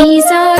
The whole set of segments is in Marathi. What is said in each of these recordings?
नि सा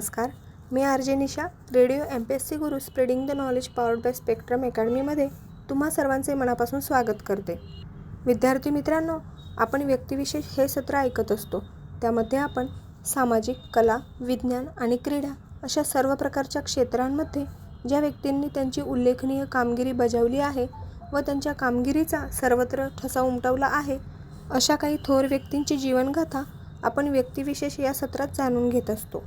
नमस्कार. मी R J Nisha radio M P S C Guru spreading the knowledge powered by spectrum अकॅडमीमध्ये तुम्हा सर्वांचे मनापासून स्वागत करते. विद्यार्थी मित्रांनो आपण व्यक्तिविशेष हे सत्र ऐकत असतो. त्यामध्ये आपण सामाजिक कला विज्ञान आणि क्रीडा अशा सर्व प्रकारच्या क्षेत्रांमध्ये ज्या व्यक्तींनी त्यांची उल्लेखनीय कामगिरी बजावली आहे व त्यांच्या कामगिरीचा सर्वत्र ठसा उमटवला आहे अशा काही थोर व्यक्तींची जीवनगाथा आपण व्यक्तिविशेष या सत्रात जाणून घेत असतो.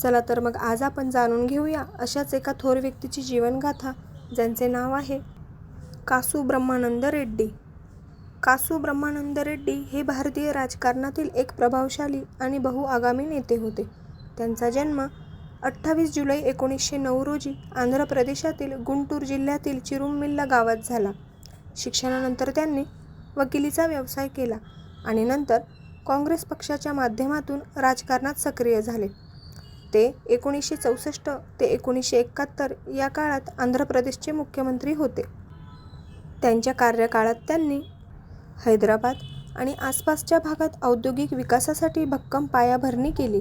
चला तर मग आज आपण जाणून घेऊया अशाच एका थोर व्यक्तीची जीवनगाथा ज्यांचे नाव आहे कासू ब्रह्मानंद रेड्डी. कासू ब्रह्मानंद रेड्डी हे भारतीय राजकारणातील एक प्रभावशाली आणि बहुआगामी नेते होते. त्यांचा जन्म अठ्ठावीस जुलै एकोणीसशे नऊ रोजी आंध्र प्रदेशातील गुंटूर जिल्ह्यातील चिरुमिल्ला गावात झाला. शिक्षणानंतर त्यांनी वकिलीचा व्यवसाय केला आणि नंतर काँग्रेस पक्षाच्या माध्यमातून राजकारणात सक्रिय झाले. ते एकोणीसशे चौसष्ट ते एकोणीसशे एकाहत्तर या काळात आंध्र प्रदेशचे मुख्यमंत्री होते. त्यांच्या कार्यकाळात त्यांनी हैदराबाद आणि आसपासच्या भागात औद्योगिक विकासासाठी भक्कम पायाभरणी केली.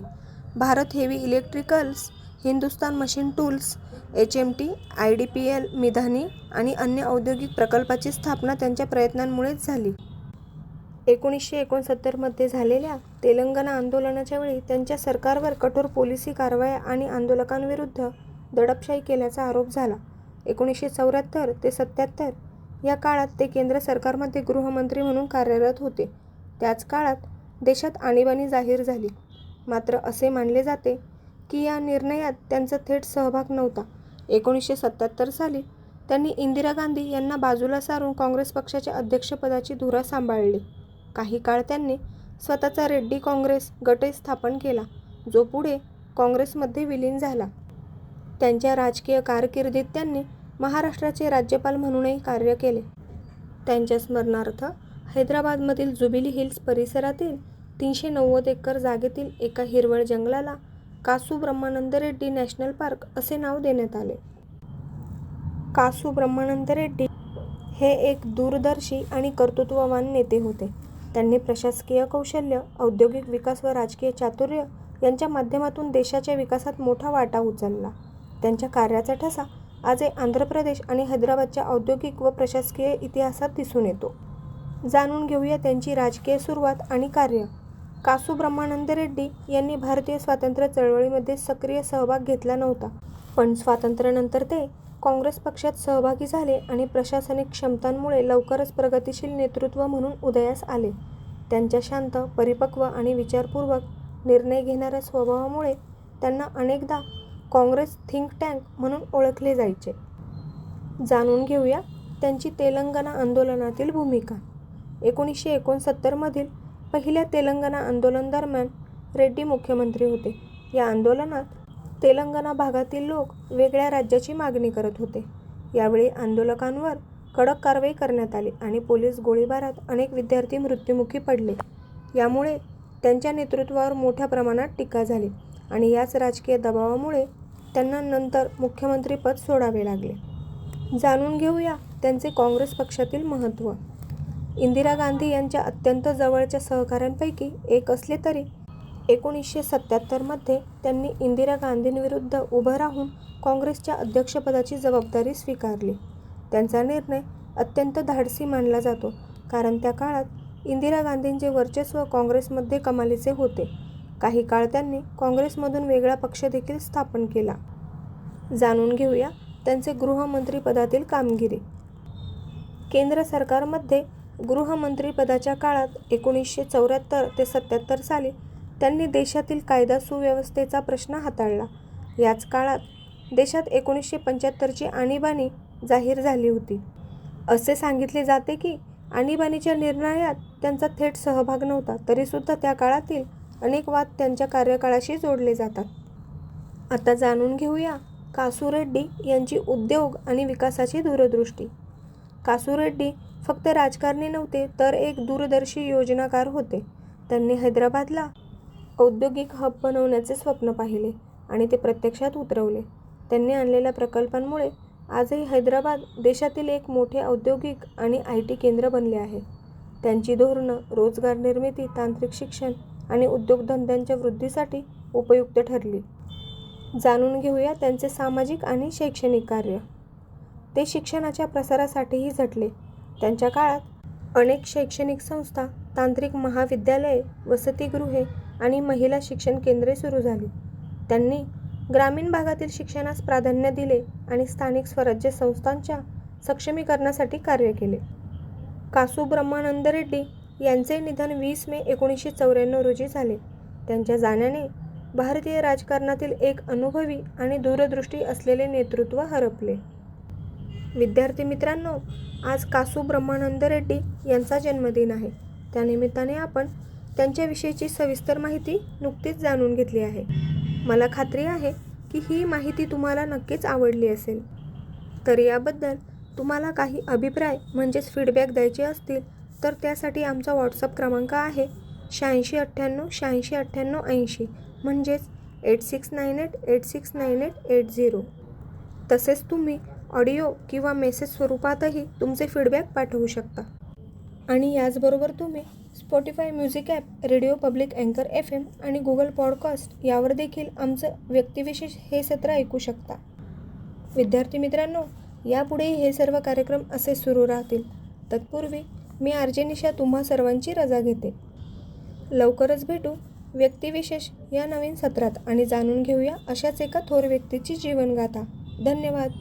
Bharat heavy electricals Hindustan machine tools H M T I D P L Midhani आणि अन्य औद्योगिक प्रकल्पाची स्थापना त्यांच्या प्रयत्नांमुळेच झाली. एकोणीसशे एकोणसत्तरमध्ये झालेल्या तेलंगणा आंदोलनाच्या वेळी त्यांच्या सरकारवर कठोर पोलिसी कारवाया आणि आंदोलकांविरुद्ध दडपशाही केल्याचा आरोप झाला. एकोणीसशे चौऱ्याहत्तर ते सत्याहत्तर या काळात ते केंद्र सरकारमध्ये गृहमंत्री म्हणून कार्यरत होते. त्याच काळात देशात आणीबाणी जाहीर झाली. मात्र असे मानले जाते की या निर्णयात त्यांचा थेट सहभाग नव्हता. एकोणीसशे सत्याहत्तर साली त्यांनी इंदिरा गांधी यांना बाजूला सारून काँग्रेस पक्षाच्या अध्यक्षपदाची धुरा सांभाळली. काही काळ त्यांनी स्वतःचा रेड्डी काँग्रेस गटही स्थापन केला जो पुढे काँग्रेसमध्ये विलीन झाला. त्यांच्या राजकीय कारकिर्दीत त्यांनी महाराष्ट्राचे राज्यपाल म्हणूनही कार्य केले. त्यांच्या स्मरणार्थ हैदराबादमधील जुबिली हिल्स परिसरातील तीनशे नव्वद एकर जागेतील एका हिरवळ जंगलाला कासू ब्रह्मानंद रेड्डी नॅशनल पार्क असे नाव देण्यात आले. कासू ब्रह्मानंद रेड्डी हे एक दूरदर्शी आणि कर्तृत्ववान नेते होते. त्यांनी प्रशासकीय कौशल्य औद्योगिक विकास व राजकीय चातुर्य यांच्या माध्यमातून देशाच्या विकासात मोठा वाटा उचलला. त्यांच्या कार्याचा ठसा आजही आंध्र प्रदेश आणि हैदराबादच्या औद्योगिक व प्रशासकीय इतिहासात दिसून येतो. जाणून घेऊया त्यांची राजकीय सुरुवात आणि कार्य. कासू ब्रह्मानंद रेड्डी यांनी भारतीय स्वातंत्र्य चळवळीमध्ये सक्रिय सहभाग घेतला नव्हता. पण स्वातंत्र्यानंतर ते काँग्रेस पक्षात सहभागी झाले आणि प्रशासनिक क्षमतांमुळे लवकरच प्रगतिशील नेतृत्व म्हणून उदयास आले. त्यांच्या शांत परिपक्व आणि विचारपूर्वक निर्णय घेणाऱ्या स्वभावामुळे त्यांना अनेकदा काँग्रेस थिंक टँक म्हणून ओळखले जायचे. जाणून घेऊया त्यांची तेलंगणा आंदोलनातील भूमिका. एकोणीसशे एकोणसत्तरमधील पहिल्या तेलंगणा आंदोलनादरम्यान रेड्डी मुख्यमंत्री होते. या आंदोलनात तेलंगणा भागातील लोक वेगळ्या राज्याची मागणी करत होते. यावेळी आंदोलकांवर कडक कारवाई करण्यात आली आणि पोलीस गोळीबारात अनेक विद्यार्थी मृत्युमुखी पडले. यामुळे त्यांच्या नेतृत्वावर मोठ्या प्रमाणात टीका झाली आणि याच राजकीय दबावामुळे त्यांना नंतर मुख्यमंत्रीपद सोडावे लागले. जाणून घेऊया त्यांचे काँग्रेस पक्षातील महत्त्व इंदिरा गांधी यांच्या अत्यंत जवळच्या सहकाऱ्यांपैकी एक असले तरी एकोणीसशे सत्याहत्तरमध्ये त्यांनी इंदिरा गांधींविरुद्ध उभं राहून काँग्रेसच्या अध्यक्षपदाची जबाबदारी स्वीकारली. त्यांचा निर्णय अत्यंत धाडसी मानला जातो कारण त्या काळात इंदिरा गांधींचे वर्चस्व काँग्रेसमध्ये कमालीचे होते. काही काळ त्यांनी काँग्रेसमधून वेगळा पक्ष देखील स्थापन केला. जाणून घेऊया त्यांचे गृहमंत्रीपदातील कामगिरी. केंद्र सरकारमध्ये गृहमंत्रीपदाच्या काळात एकोणीसशे चौऱ्याहत्तर ते सत्याहत्तर साली त्यांनी देशातील कायदा सुव्यवस्थेचा प्रश्न हाताळला. याच काळात देशात एकोणीसशे पंच्याहत्तरची आणीबाणी जाहीर झाली होती. असे सांगितले जाते की आणीबाणीच्या निर्णयात त्यांचा थेट सहभाग नव्हता तरीसुद्धा त्या काळातील अनेक वाद त्यांच्या कार्यकाळाशी जोडले जातात. आता जाणून घेऊया कासू रेड्डी यांची उद्योग आणि विकासाची दूरदृष्टी. कासू रेड्डी फक्त राजकारणी नव्हते तर एक दूरदर्शी योजनाकार होते. त्यांनी हैदराबादला औद्योगिक हब बनवण्याचे स्वप्न पाहिले आणि ते प्रत्यक्षात उतरवले. त्यांनी आणलेल्या प्रकल्पांमुळे आजही हैदराबाद देशातील एक मोठे औद्योगिक आणि आय टी केंद्र बनले आहे. त्यांची धोरणं रोजगार निर्मिती तांत्रिक शिक्षण आणि उद्योगधंद्यांच्या वृद्धीसाठी उपयुक्त ठरली. जाणून घेऊया त्यांचे सामाजिक आणि शैक्षणिक कार्य. ते शिक्षणाच्या प्रसारासाठीही झटले. त्यांच्या काळात अनेक शैक्षणिक संस्था तांत्रिक महाविद्यालये वसतिगृहे आणि महिला शिक्षण केंद्रे सुरू झाली. त्यांनी ग्रामीण भागातील शिक्षणास प्राधान्य दिले आणि स्थानिक स्वराज्य संस्थांच्या सक्षमीकरणासाठी कार्य केले. कासू ब्रह्मानंद रेड्डी यांचे निधन वीस मे एकोणीसशे चौऱ्याण्णव रोजी झाले. त्यांच्या जाण्याने भारतीय राजकारणातील एक अनुभवी आणि दूरदृष्टी असलेले नेतृत्व हरपले. विद्यार्थी मित्रांनो आज कासू ब्रह्मानंद रेड्डी यांचा जन्मदिन आहे. त्यानिमित्ताने आपण त्यांच्याविषयीची सविस्तर माहिती नुकतीच जाणून घेतली आहे. मला खात्री आहे की ही माहिती तुम्हाला नक्कीच आवडली असेल. तर याबद्दल तुम्हाला काही अभिप्राय म्हणजेच फीडबॅक द्यायचे असतील तर त्यासाठी आमचा व्हॉट्सअप क्रमांक आहे शहाऐंशी अठ्ठ्याण्णव शहाऐंशी अठ्ठ्याण्णव ऐंशी म्हणजेच eight six nine eight eight six nine eight eight zero. तसेच तुम्ही ऑडिओ किंवा मेसेज स्वरूपातही तुमचे फीडबॅक पाठवू शकता. आणि याचबरोबर तुम्ही Spotify music app radio public अँकर एफ एम आणि गुगल पॉडकास्ट यावर देखील आमचं व्यक्तिविशेष हे सत्र ऐकू शकता. विद्यार्थी मित्रांनो यापुढेही हे सर्व कार्यक्रम असे सुरू राहतील. तत्पूर्वी मी आर्जे निशा तुम्हा सर्वांची रजा घेते. लवकरच भेटू व्यक्तिविशेष या नवीन सत्रात आणि जाणून घेऊया अशाच एका थोर व्यक्तीची जीवनगाथा. धन्यवाद.